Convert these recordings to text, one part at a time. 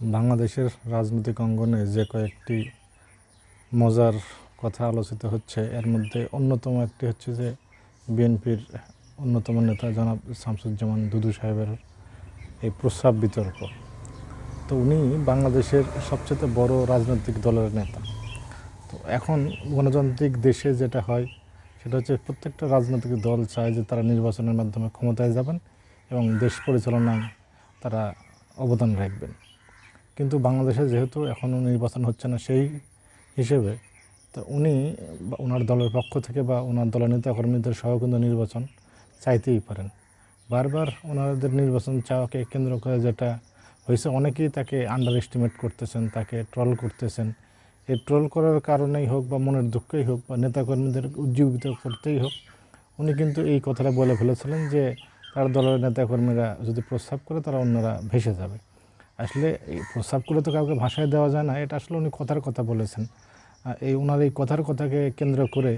বাংলাদেশের রাজনৈতিক অঙ্গনে যে কয়েকটি মজার কথা আলোচিত হচ্ছে, এর মধ্যে অন্যতম একটি হচ্ছে যে বিএনপির অন্যতম নেতা জনাব শামসুজ্জামান দুদু সাহেবের এই প্রস্রাব বিতর্ক। তো উনি বাংলাদেশের সবচেয়ে বড় রাজনৈতিক দলের নেতা। তো এখন গণতান্ত্রিক দেশে যেটা হয়, সেটা হচ্ছে প্রত্যেকটা রাজনৈতিক দল চায় যে তারা নির্বাচনের মাধ্যমে ক্ষমতায় যাবেন এবং দেশ পরিচালনায় তারা অবদান রাখবেন। কিন্তু বাংলাদেশে যেহেতু এখনও নির্বাচন হচ্ছে না সেই হিসেবে, তো উনি ওনার দলের পক্ষ থেকে বা ওনার দলের নেতাকর্মীদের সহ কিন্তু নির্বাচন চাইতেই পারেন। বারবার ওনাদের নির্বাচন চাওয়াকে কেন্দ্র করে যেটা হয়েছে, অনেকেই তাকে আন্ডার এস্টিমেট করতেছেন, তাকে ট্রল করতেছেন। এই ট্রল করার কারণেই হোক বা মনের দুঃখেই হোক বা নেতাকর্মীদের উজ্জীবিত করতেই হোক, উনি কিন্তু এই কথাটা বলে ফেলেছিলেন যে তার দলের নেতাকর্মীরা যদি প্রস্তাব করে তারা অন্যরা ভেসে যাবে। আসলে এই প্রস্তাব করে তো কাউকে ভাষায় দেওয়া যায় না, এটা আসলে উনি কথার কথা বলেছেন। এই ওনার এই কথার কথাকে কেন্দ্র করে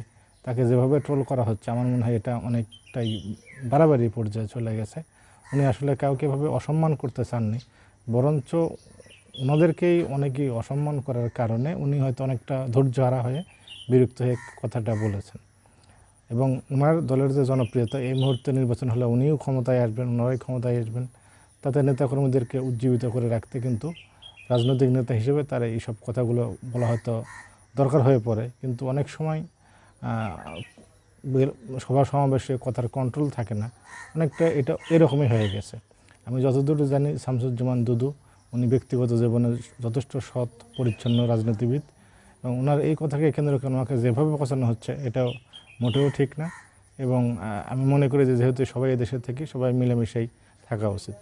তাকে যেভাবে ট্রোল করা হচ্ছে, আমার মনে হয় এটা অনেকটাই বাড়াবাড়ি পর্যায়ে চলে গেছে। উনি আসলে কাউকে এভাবে অসম্মান করতে চাননি, বরঞ্চ ওনাদেরকেই অনেকেই অসম্মান করার কারণে উনি হয়তো অনেকটা ধৈর্য হারা হয়ে বিরক্ত হয়ে কথাটা বলেছেন। এবং ওনার দলের যে জনপ্রিয়তা, এই মুহূর্তে নির্বাচন হলে উনিও ক্ষমতায় আসবেন, ওনারাই ক্ষমতায় আসবেন। তাতে নেতাকর্মীদেরকে উজ্জীবিত করে রাখতে কিন্তু রাজনৈতিক নেতা হিসেবে তার এইসব কথাগুলো বলা হয়তো দরকার হয়ে পড়ে। কিন্তু অনেক সময় সভা সমাবেশে কথার কন্ট্রোল থাকে না। অনেকটা এটা এরকমই হয়ে গেছে। আমি যতদূর জানি শামসুজ্জামান দুদু, উনি ব্যক্তিগত জীবনে যথেষ্ট সৎ, পরিচ্ছন্ন রাজনীতিবিদ এবং ওনার এই কথাকে কেন্দ্র করে ওনাকে যেভাবে পছন্দ হচ্ছে এটাও মোটেও ঠিক না। এবং আমি মনে করি যে যেহেতু সবাই এদেশে থেকে সবাই মিলেমিশেই থাকা উচিত।